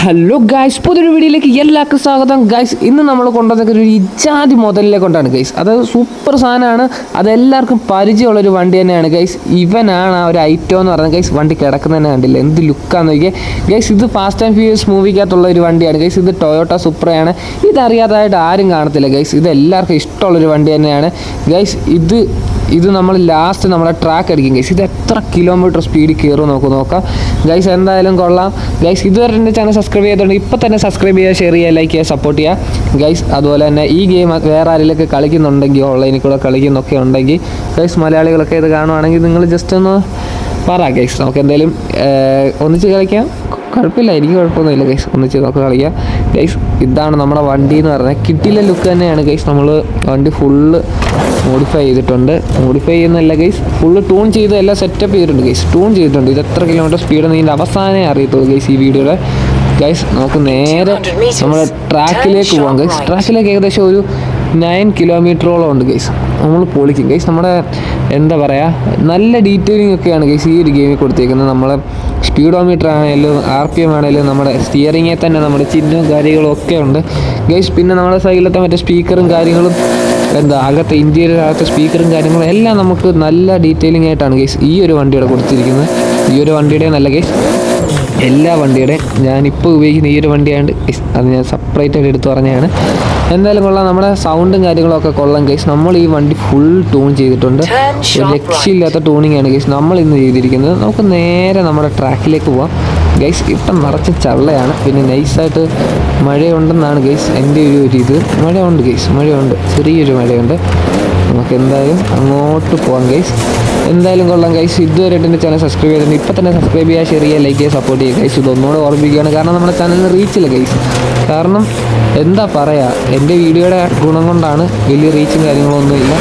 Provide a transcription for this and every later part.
Hello guys പുതിയൊരു വീഡിയോയിലേക്ക് എല്ലാവർക്കും സ്വാഗതം. ഗായ്സ് ഇന്ന് നമ്മൾ കൊണ്ടുവന്നൊക്കെ ഒരു ഇജാതി മുതലിനെ കൊണ്ടാണ് ഗൈസ് അത് സൂപ്പർ സാധനമാണ്. അത് എല്ലാവർക്കും പരിചയമുള്ളൊരു വണ്ടി തന്നെയാണ് ഗൈസ് ഇവനാണ് ആ ഒരു ഐറ്റം എന്ന് പറയുന്നത് ഗൈസ് വണ്ടി കിടക്കുന്നതന്നെ കണ്ടില്ല? എന്ത് ലുക്കാന്ന് നോക്കിയേ. ഗൈസ് ഇത് ഫാസ്റ്റ് ആൻഡ് ഫ്യൂസ് മൂവിക്കകത്തുള്ള ഒരു വണ്ടിയാണ് ഗൈസ് ഇത് ടൊയോട്ട സൂപ്രയാണ് ഇതറിയാതായിട്ട് ആരും കാണത്തില്ല ഗൈസ് ഇത് എല്ലാവർക്കും ഇഷ്ടമുള്ളൊരു വണ്ടി തന്നെയാണ്. ഗൈസ് ഇത് ഇത് നമ്മൾ ലാസ്റ്റ് നമ്മളെ ട്രാക്ക് അടിക്കും ഗൈസ് ഇത് എത്ര കിലോമീറ്റർ സ്പീഡിൽ കയറും നമുക്ക് നോക്കാം. ഗൈസ് എന്തായാലും കൊള്ളാം. ഗൈസ് ഇതുവരെ എന്റെ ചാനൽ സബ്സ്ക്രൈബ് ചെയ്തിട്ടുണ്ട് ഇപ്പോൾ തന്നെ സബ്സ്ക്രൈബ് ചെയ്യുക ഷെയർ ചെയ്യുക ലൈക്ക് ചെയ്യുക സപ്പോർട്ട് ചെയ്യുക. ഗൈസ് അതുപോലെ തന്നെ ഈ ഗെയിം വേറെ ആരെങ്കിലൊക്കെ കളിക്കുന്നുണ്ടെങ്കിൽ ഓൺലൈനിൽ കൂടെ കളിക്കുന്നൊക്കെ ഉണ്ടെങ്കിൽ ഗൈസ് മലയാളികളൊക്കെ ഇത് കാണുവാണെങ്കിൽ നിങ്ങൾ ജസ്റ്റ് ഒന്ന് പറ ഗൈസ് നമുക്ക് എന്തെങ്കിലും ഒന്നിച്ച് കളിക്കാം. കുഴപ്പമില്ല എനിക്ക് കുഴപ്പമൊന്നുമില്ല ഗൈസ് ഒന്നിച്ച് നമുക്ക് കളിക്കാം. ഗൈസ് ഇതാണ് നമ്മുടെ വണ്ടി എന്ന് പറഞ്ഞാൽ കിട്ടിയിലെ ലുക്ക് തന്നെയാണ് ഗൈസ് നമ്മൾ വണ്ടി ഫുള്ള് മോഡിഫൈ ചെയ്തിട്ടുണ്ട്. മോഡിഫൈ ചെയ്യുന്നല്ല ഗൈസ് ഫുള്ള് ടൂൺ ചെയ്ത് എല്ലാം സെറ്റപ്പ് ചെയ്തിട്ടുണ്ട് ഗൈസ് ടൂൺ ചെയ്തിട്ടുണ്ട്. ഇത് എത്ര കിലോമീറ്റർ സ്പീഡ് ഇതിന്റെ അവസാനമേ അറിയത്തുള്ളൂ ഗൈസ് ഈ വീഡിയോയുടെ. ഗൈസ് നമുക്ക് നേരെ നമ്മുടെ ട്രാക്കിലേക്ക് പോകാം ഗൈസ് ട്രാക്കിലേക്ക് ഏകദേശം ഒരു നയൻ കിലോമീറ്ററോളം ഉണ്ട് ഗൈസ് നമ്മൾ പൊളിക്കും ഗൈസ് നമ്മുടെ എന്താ പറയുക നല്ല ഡീറ്റെയിലിംഗ് ഒക്കെയാണ് ഗൈസ് ഈ ഒരു ഗെയിമിൽ കൊടുത്തേക്കുന്നത്. നമ്മൾ സ്പീഡോമീറ്റർ ആണെങ്കിലും ആർ പി എം ആണെങ്കിലും നമ്മുടെ സ്റ്റിയറിങ്ങിൽ തന്നെ നമ്മുടെ ചിഹ്നവും കാര്യങ്ങളും ഒക്കെ ഉണ്ട്. ഗൈസ് പിന്നെ നമ്മുടെ സൈഡിലത്തെ മറ്റേ സ്പീക്കറും കാര്യങ്ങളും എന്താ അകത്തെ ഇന്ത്യയുടെ അകത്തെ സ്പീക്കറും കാര്യങ്ങളും എല്ലാം നമുക്ക് നല്ല ഡീറ്റെയിലിംഗ് ആയിട്ടാണ് ഗൈസ് ഈ ഒരു വണ്ടിയുടെ കൊടുത്തിരിക്കുന്നത്. ഈ ഒരു വണ്ടിയുടെ നല്ല ഗൈസ് എല്ലാ വണ്ടിയുടെയും ഞാനിപ്പോൾ ഉപയോഗിക്കുന്ന ഈ ഒരു വണ്ടിയാണ്ട് അത് ഞാൻ സെപ്പറേറ്റ് ആയിട്ട് എടുത്ത് പറഞ്ഞതാണ്. എന്തായാലും കൊള്ളാം. നമ്മുടെ സൗണ്ടും കാര്യങ്ങളും ഒക്കെ കൊള്ളാം കേസ് നമ്മൾ ഈ വണ്ടി ഫുൾ ട്യൂൺ ചെയ്തിട്ടുണ്ട്. ലക്ഷ്യമില്ലാത്ത ട്യൂണിംഗ് ആണ് കേസ് നമ്മൾ ഇന്ന് ചെയ്തിരിക്കുന്നത് നമുക്ക് നേരെ നമ്മുടെ ട്രാക്കിലേക്ക് പോവാം. ഗൈസ് ഇപ്പം നിറച്ച് ചള്ളയാണ്. പിന്നെ നൈസായിട്ട് മഴയുണ്ടെന്നാണ് ഗൈസ് എന്റെ ഒരു ഒരു ഇത് മഴയുണ്ട് ഗൈസ് മഴയുണ്ട്. ചെറിയൊരു മഴയുണ്ട്. നമുക്ക് എന്തായാലും അങ്ങോട്ട് പോകാം ഗൈസ് എന്തായാലും കൊള്ളാം ഗൈസ് ഇതുവരെ എന്റെ ചാനൽ സബ്സ്ക്രൈബ് ചെയ്തിട്ടുണ്ട് ഇപ്പം തന്നെ സബ്സ്ക്രൈബ് ചെയ്യുക ഷെയർ ചെയ്യുക ലൈക്ക് ചെയ്യുക സപ്പോർട്ട് ചെയ്യുക ഗൈസ് ഇതൊന്നുകൂടെ ഓർമ്മിക്കുകയാണ്. കാരണം നമ്മുടെ ചാനലിന് റീച്ചില്ല ഗൈസ് കാരണം എന്താ പറയുക എന്റെ വീഡിയോയുടെ ഗുണം കൊണ്ടാണ് വലിയ റീച്ചും കാര്യങ്ങളൊന്നും ഇല്ല.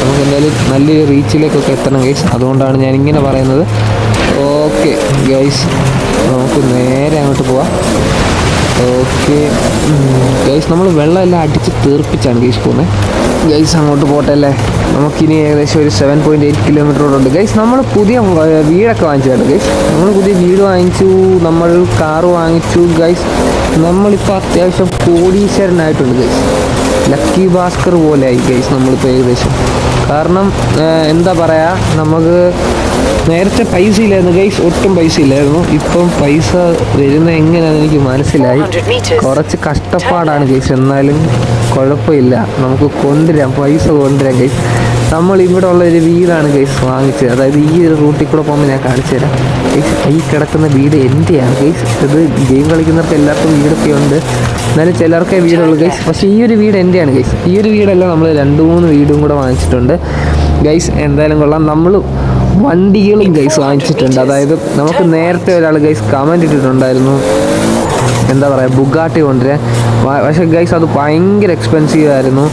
നമുക്ക് എന്തായാലും നല്ലൊരു റീച്ചിലേക്കൊക്കെ എത്തണം ഗൈസ് അതുകൊണ്ടാണ് ഞാൻ ഇങ്ങനെ പറയുന്നത്. ഓക്കെ ഗൈസ് നമുക്ക് നേരെ അങ്ങോട്ട് പോവാം. ഓക്കെ. ഗൈസ് നമ്മൾ വെള്ളം എല്ലാം അടിച്ച് തീർപ്പിച്ചാണ് ഗൈസ് പോകുന്നത് ഗൈസ് അങ്ങോട്ട് പോട്ടെ അല്ലേ? നമുക്കിനി ഏകദേശം ഒരു സെവൻ പോയിന്റ് എയ്റ്റ് കിലോമീറ്ററോടുണ്ട് ഗൈസ് നമ്മൾ പുതിയ വീടൊക്കെ വാങ്ങിച്ചു കേട്ടോ ഗൈസ്. നമ്മൾ പുതിയ വീട് വാങ്ങിച്ചു നമ്മൾ കാറ് വാങ്ങിച്ചു ഗൈസ്. നമ്മളിപ്പോൾ അത്യാവശ്യം കോടീശ്വരനായിട്ടുണ്ട് ഗൈസ്. ലക്കി ഭാസ്കർ പോലെ ആയി ഗൈസ് നമ്മളിപ്പോൾ ഏകദേശം. കാരണം എന്താ പറയുക നമുക്ക് നേരത്തെ പൈസ ഇല്ലായിരുന്നു ഗൈസ് ഒട്ടും പൈസ ഇല്ലായിരുന്നു ഇപ്പം പൈസ വരുന്ന എങ്ങനെയാണെന്ന് എനിക്ക് മനസ്സിലായി. കുറച്ച് കഷ്ടപ്പാടാണ് ഗൈസ് എന്നാലും കുഴപ്പമില്ല. നമുക്ക് കൊണ്ടുവരാം പൈസ കൊണ്ടുവരാം ഗൈസ് നമ്മൾ ഇവിടെ ഉള്ള ഒരു വീടാണ് ഗൈസ് വാങ്ങിച്ചത്. അതായത് ഈ ഒരു റൂട്ടിൽ കൂടെ പോകുമ്പോൾ ഞാൻ കാണിച്ചു തരാം. ഈ കിടക്കുന്ന വീട് എന്റെയാണ് ഗൈസ് ഇത് ഗെയിം കളിക്കുന്നവർക്ക് എല്ലാവർക്കും വീടൊക്കെ ഉണ്ട്. എന്നാലും ചിലർക്കേ വീടുള്ളൂ. ഗൈസ് പക്ഷേ ഈ ഒരു വീട് എന്റെയാണ് ഗൈസ് ഈ ഒരു വീടല്ല നമ്മൾ രണ്ട് മൂന്ന് വീടും കൂടെ വാങ്ങിച്ചിട്ടുണ്ട്. ഗൈസ് എന്തായാലും കൊള്ളാം. നമ്മൾ വണ്ടികളും ഗൈസ് വാങ്ങിച്ചിട്ടുണ്ട്. അതായത് നമുക്ക് നേരത്തെ ഒരാൾ ഗൈസ് കമന്റ് ഇട്ടിട്ടുണ്ടായിരുന്നു. എന്താ പറയുക ബുഗാട്ടി കൊണ്ടുവരാൻ. പക്ഷേ ഗൈസ് അത് ഭയങ്കര എക്സ്പെൻസീവ് ആയിരുന്നു.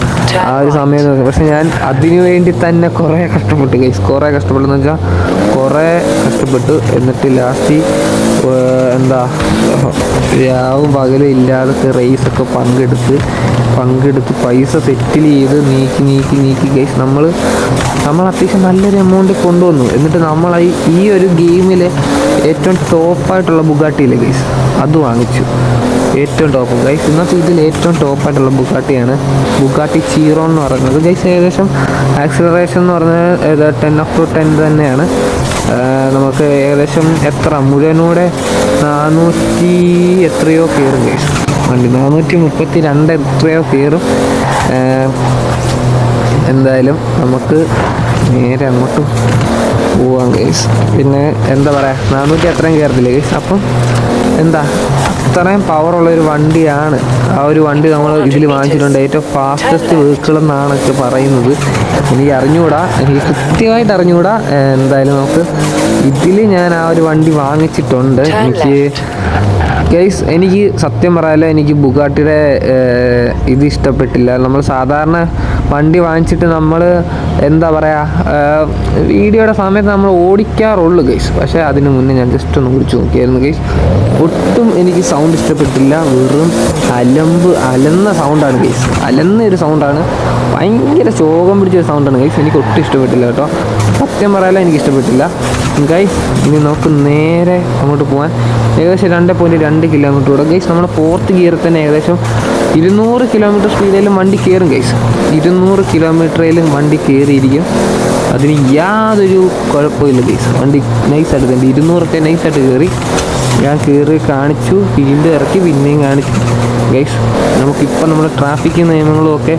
ആ ഒരു സമയം പക്ഷെ ഞാൻ അതിനു വേണ്ടി തന്നെ കുറേ കഷ്ടപ്പെട്ടു ഗൈസ് കുറേ കഷ്ടപ്പെട്ടെന്ന് വെച്ചാൽ കുറേ കഷ്ടപ്പെട്ടു. എന്നിട്ട് ലാസ്റ്റ് എന്താ രാവും പകലും ഇല്ലാതെ റേസൊക്കെ പങ്കെടുത്ത് പങ്കെടുത്ത് പൈസ സെറ്റിൽ ചെയ്ത് നീക്കി നീക്കി നീക്കി ഗൈസ് നമ്മൾ നമ്മൾ അത്യാവശ്യം നല്ലൊരു എമൗണ്ട് കൊണ്ടുവന്നു. എന്നിട്ട് നമ്മൾ ഈ ഒരു ഗെയിമിലെ ഏറ്റവും ടോപ്പായിട്ടുള്ള ബുഗാട്ടിയില്ലേ ഗൈസ് അത് വാങ്ങിച്ചു. ഏറ്റവും ടോപ്പ് ഗൈസ് ഇന്നത്തെ ഇതിൽ ഏറ്റവും ടോപ്പായിട്ടുള്ള ബുക്കാട്ടിയാണ് ബുക്കാട്ടി ചീറോ എന്ന് പറയുന്നത്. ഗൈസ് ഏകദേശം ആക്സിലറേഷൻ എന്ന് പറഞ്ഞാൽ ടെൻ ഓഫ് ടു ടെൻ തന്നെയാണ്. നമുക്ക് ഏകദേശം എത്ര? മുഴുവനൂടെ നാനൂറ്റി എത്രയോ കയറും ഗൈസ് വണ്ടി നാനൂറ്റി മുപ്പത്തി രണ്ട് എത്രയോ കയറും എന്തായാലും നമുക്ക് നേരെ അങ്ങോട്ട് പോവാം ഗൈസ് പിന്നെ എന്താ പറയുക നാനൂറ്റി അത്രയും കയറത്തില്ല ഗൈസ് അപ്പം എന്താ? അത്രയും പവറുള്ള ഒരു വണ്ടിയാണ്. ആ ഒരു വണ്ടി നമ്മൾ ഇതിൽ വാങ്ങിച്ചിട്ടുണ്ട്. ഏറ്റവും ഫാസ്റ്റസ്റ്റ് വെഹിക്കിൾ എന്നാണ് ഒക്കെ പറയുന്നത്. എനിക്ക് അറിഞ്ഞുകൂടാ. എനിക്ക് കൃത്യമായിട്ട് അറിഞ്ഞുകൂടാ. എന്തായാലും നമുക്ക് ഇതിൽ ഞാൻ ആ ഒരു വണ്ടി വാങ്ങിച്ചിട്ടുണ്ട്. എനിക്ക് ഗൈസ് എനിക്ക് സത്യം പറയാലോ എനിക്ക് ബുഗാട്ടിയുടെ ഇത് ഇഷ്ടപ്പെട്ടില്ല. നമ്മൾ സാധാരണ വണ്ടി വാങ്ങിച്ചിട്ട് നമ്മൾ എന്താ പറയുക വീഡിയോയുടെ സമയത്ത് നമ്മൾ ഓടിക്കാറുള്ളൂ ഗൈസ് പക്ഷേ അതിന് മുന്നേ ഞാൻ ജസ്റ്റ് ഒന്ന് ഓടിച്ചു നോക്കിയായിരുന്നു ഗൈസ് ഒട്ടും എനിക്ക് സൗണ്ട് ഇഷ്ടപ്പെട്ടില്ല. വെറും അലമ്പ് അലന്ന സൗണ്ടാണ് ഗൈസ് അലന്ന ഒരു സൗണ്ടാണ് ഭയങ്കര ശോകം പിടിച്ച ഒരു സൗണ്ടാണ് ഗൈസ് എനിക്ക് ഒട്ടും ഇഷ്ടപ്പെട്ടില്ല കേട്ടോ. സത്യം പറയാൻ എനിക്ക് ഇഷ്ടപ്പെട്ടില്ല ഗൈസ് ഇനി നമുക്ക് നേരെ അങ്ങോട്ട് പോകാൻ ഏകദേശം രണ്ട് പോയിന്റ് രണ്ട് കിലോമീറ്റർ കൂടെ ഗൈസ് നമ്മുടെ ഫോർത്ത് ഗിയറിൽ തന്നെ ഏകദേശം ഇരുന്നൂറ് കിലോമീറ്റർ സ്പീഡിലും വണ്ടി കയറും ഗൈസ് ഇരുന്നൂറ് കിലോമീറ്ററിലും വണ്ടി കയറിയിരിക്കും അതിന് യാതൊരു കുഴപ്പമില്ല ഗൈസ് വണ്ടി നൈസായിട്ട് തന്നെ ഇരുന്നൂറൊക്കെ നൈസായിട്ട് കയറി ഞാൻ കയറി കാണിച്ചു വീണ്ടും ഇറക്കി പിന്നെയും കാണിച്ചു. ഗൈസ് നമുക്കിപ്പോൾ നമ്മൾ ട്രാഫിക് നിയമങ്ങളും ഒക്കെ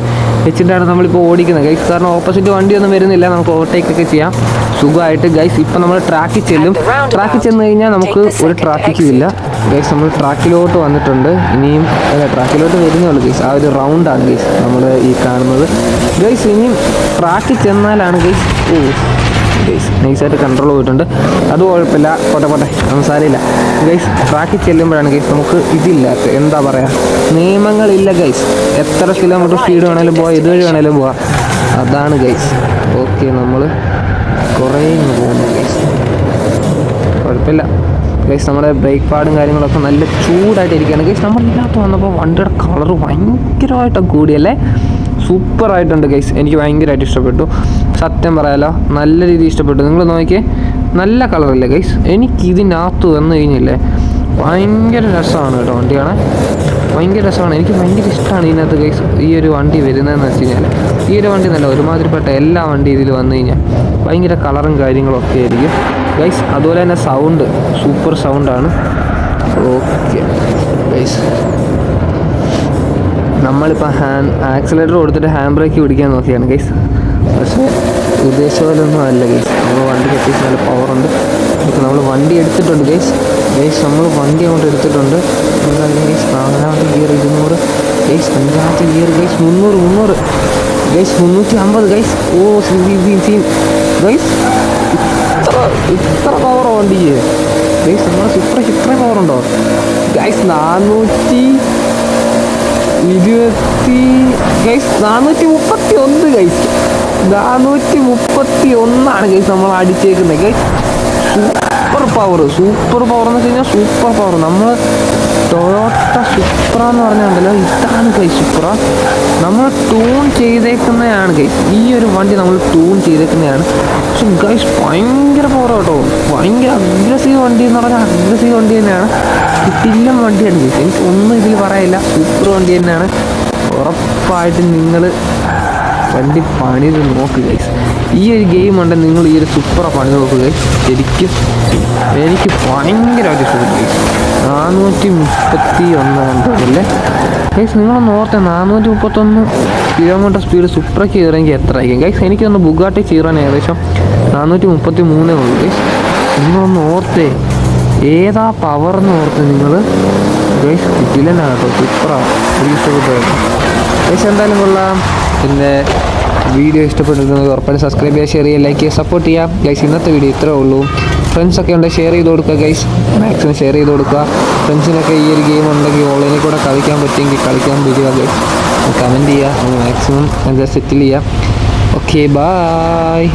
വെച്ചിട്ടാണ് നമ്മളിപ്പോൾ ഓടിക്കുന്നത്. ഗൈസ് കാരണം ഓപ്പോസിറ്റ് വണ്ടിയൊന്നും വരുന്നില്ല. നമുക്ക് ഓവർടേക്ക് ഒക്കെ ചെയ്യാം. സുഖമായിട്ട്. ഗൈസ് ഇപ്പം നമ്മൾ ട്രാക്കിൽ ചെല്ലും. ട്രാക്കിൽ ചെന്ന് കഴിഞ്ഞാൽ നമുക്ക് ഒരു ട്രാഫിക്കും ഇല്ല. ഗൈസ് നമ്മൾ ട്രാക്കിലോട്ട് വന്നിട്ടുണ്ട്. ഇനിയും അല്ല ട്രാക്കിലോട്ട് വരുന്നേ ഉള്ളൂ ഗൈസ് ആ ഒരു റൗണ്ടാണ് ഗൈസ് നമ്മൾ ഈ കാണുന്നത്. ഗൈസ് ഇനിയും ട്രാക്കിൽ ചെന്നാലാണ് ഗൈസ് ഓ ഗൈസ് നൈസായിട്ട് കൺട്രോൾ പോയിട്ടുണ്ട്. അത് കുഴപ്പമില്ല. പോട്ടെ പോട്ടെ. സംസാരമില്ല. ഗൈസ് ട്രാക്കിൽ ചെല്ലുമ്പോഴാണ് ഗൈസ് നമുക്ക് ഇതില്ലാത്ത എന്താ പറയുക നിയമങ്ങളില്ല ഗൈസ് എത്ര കിലോമീറ്റർ സ്പീഡ് വേണേലും പോവാം. ഇതുവഴി വേണേലും പോവാം. അതാണ് ഗൈസ് ഓക്കെ നമ്മൾ കുറേ പോകുന്നു ഗൈസ് കുഴപ്പമില്ല. ഗൈസ് നമ്മുടെ ബ്രേക്ക് പാഡും കാര്യങ്ങളൊക്കെ നല്ല ചൂടായിട്ട് ഇരിക്കുകയാണ് ഗൈസ് നമ്മളില്ലാത്ത വന്നപ്പോൾ വണ്ടിയുടെ കളർ ഭയങ്കരമായിട്ട് കൂടിയല്ലേ? സൂപ്പറായിട്ടുണ്ട് ഗൈസ് എനിക്ക് ഭയങ്കരമായിട്ട് ഇഷ്ടപ്പെട്ടു. സത്യം പറയാലോ നല്ല രീതിയിൽ ഇഷ്ടപ്പെട്ടു. നിങ്ങൾ നോക്കിയേ നല്ല കളറല്ലേ ഗൈസ് എനിക്ക് ഇതിനകത്ത് വന്നു കഴിഞ്ഞില്ലേ ഭയങ്കര രസമാണ് കേട്ടോ വണ്ടി കാണാൻ. ഭയങ്കര രസമാണ്. എനിക്ക് ഭയങ്കര ഇഷ്ടമാണ് ഇതിനകത്ത് ഗൈസ് ഈ ഒരു വണ്ടി വരുന്നതെന്ന് വെച്ച് കഴിഞ്ഞാൽ ഈ ഒരു വണ്ടി നല്ല ഒരുമാതിരിപ്പെട്ട എല്ലാ വണ്ടി ഇതിൽ വന്നു കഴിഞ്ഞാൽ ഭയങ്കര കളറും കാര്യങ്ങളും ഒക്കെ ആയിരിക്കും. ഗൈസ് അതുപോലെ തന്നെ സൗണ്ട് സൂപ്പർ സൗണ്ടാണ് ഓക്കെ ഗൈസ് നമ്മളിപ്പോൾ ഹാൻഡ് ആക്സിലേറ്റർ കൊടുത്തിട്ട് ഹാൻഡ് ബ്രേക്ക് പിടിക്കാൻ നോക്കിയാണ് ഗൈസ് പക്ഷേ ഉദ്ദേശിച്ച പോലെ അല്ല ഗൈസ് നമ്മൾ വണ്ടി കെട്ടിച്ച് നല്ല പവറുണ്ട് ഇപ്പോൾ നമ്മൾ വണ്ടി എടുത്തിട്ടുണ്ട് ഗൈസ് ഗൈസ് നമ്മൾ വണ്ടി അങ്ങോട്ട് എടുത്തിട്ടുണ്ട്. എന്തായാലും ഗൈസ് നാലാമത്തെ ഗിയർ ഇരുന്നൂറ്? ഗൈസ് അഞ്ചാമത്തെ ഗിയർ ഗൈസ് മുന്നൂറ് മുന്നൂറ്. ഗൈസ് മുന്നൂറ്റി അമ്പത് ഗൈസ് ഓ സീൻ സീൻ ഗൈസ് ഇത്ര ഇത്ര പവറോ വണ്ടിക്ക് ഗൈസ് നമ്മുടെ ഇത്ര ഇത്ര പവറുണ്ടോ ഗൈസ് നാനൂറ്റി ഇരുപത്തി ഗൈസ് നാനൂറ്റി മുപ്പത്തി ഒന്ന് ഗൈസ് നാനൂറ്റി മുപ്പത്തി ഒന്നാണ് ഗൈസ് നമ്മൾ അടിച്ചേക്കുന്നത് guys super power super power എന്ന് വെച്ച് കഴിഞ്ഞാൽ സൂപ്പർ പവർ നമ്മൾ ടൊയോട്ട സുപ്ര എന്ന് പറഞ്ഞുണ്ടല്ലോ ഇതാണ് ഗൈസ് സുപ്ര നമ്മൾ ട്യൂൺ ചെയ്തേക്കുന്നതാണ് ഗൈസ് ഈ ഒരു വണ്ടി നമ്മൾ ട്യൂൺ ചെയ്തേക്കുന്നതാണ്. പക്ഷെ ഗൈസ് ഭയങ്കര പവർ കേട്ടോ ഭയങ്കര അഗ്രസീവ് വണ്ടി എന്ന് പറഞ്ഞാൽ അഗ്രസീവ് വണ്ടി തന്നെയാണ്. കിട്ടില്ല വണ്ടിയാണ് ഗൈസ് എനിക്ക് ഒന്നും ഇതിൽ പറയില്ല സൂപ്പർ വണ്ടി തന്നെയാണ്. ഉറപ്പായിട്ടും നിങ്ങൾ വണ്ടി പണിത് നോക്ക് ഗൈസ് ഈ ഒരു ഗെയിം ഉണ്ട് നിങ്ങൾ ഈ ഒരു സൂപ്പർ പണി നോക്കുക ശരിക്കും എനിക്ക് ഭയങ്കരമായിട്ട് ഇഷ്ടപ്പെട്ടു ഗൈസ് നാനൂറ്റി മുപ്പത്തി ഒന്നാണ് തോന്നില്ലേ ഗൈസ് നിങ്ങളൊന്ന് ഓർത്തെ നാനൂറ്റി മുപ്പത്തൊന്ന് കിലോമീറ്റർ സ്പീഡ് സൂപ്പറയ്ക്ക് കയറിയെങ്കിൽ എത്ര ആയിരിക്കും? ഗൈസ് എനിക്കൊന്ന് ബുഗാട്ടി ചീറാൻ ഏകദേശം നാനൂറ്റി മുപ്പത്തി മൂന്നേ ഉള്ളൂ ഗൈസ് നിങ്ങളൊന്ന് ഓർത്തേ ഏതാ പവർ എന്ന് ഓർത്ത് നിങ്ങൾ ഗൈസ് കിട്ടില്ലെന്നാണ് കേട്ടോ സൂപ്പറാണ് ഗൈസ് എന്തായാലും കൊള്ളാം. പിന്നെ വീഡിയോ ഇഷ്ടപ്പെട്ടിരുന്നത് ഉറപ്പായിട്ട് സബ്സ്ക്രൈബ് ചെയ്യുക ഷെയർ ചെയ്യുക ലൈക്ക് ചെയ്യുക സപ്പോർട്ട് ചെയ്യുക. ഗൈസ് ഇന്നത്തെ വീഡിയോ ഇത്രേ ഉള്ളൂ. ഫ്രണ്ട്സൊക്കെ ഉണ്ടെങ്കിൽ ഷെയർ ചെയ്ത് കൊടുക്കുക ഗൈസ് മാക്സിമം ഷെയർ ചെയ്ത് കൊടുക്കുക. ഫ്രണ്ട്സിനൊക്കെ ഈ ഒരു ഗെയിം ഉണ്ടെങ്കിൽ ഓൺലൈനിൽ കൂടെ കളിക്കാൻ പറ്റുമെങ്കിൽ കളിക്കാൻ വരിക ഗൈസ് കമന്റ് ചെയ്യുക മാക്സിമം എന്താ സെറ്റിൽ ചെയ്യുക. Okay bye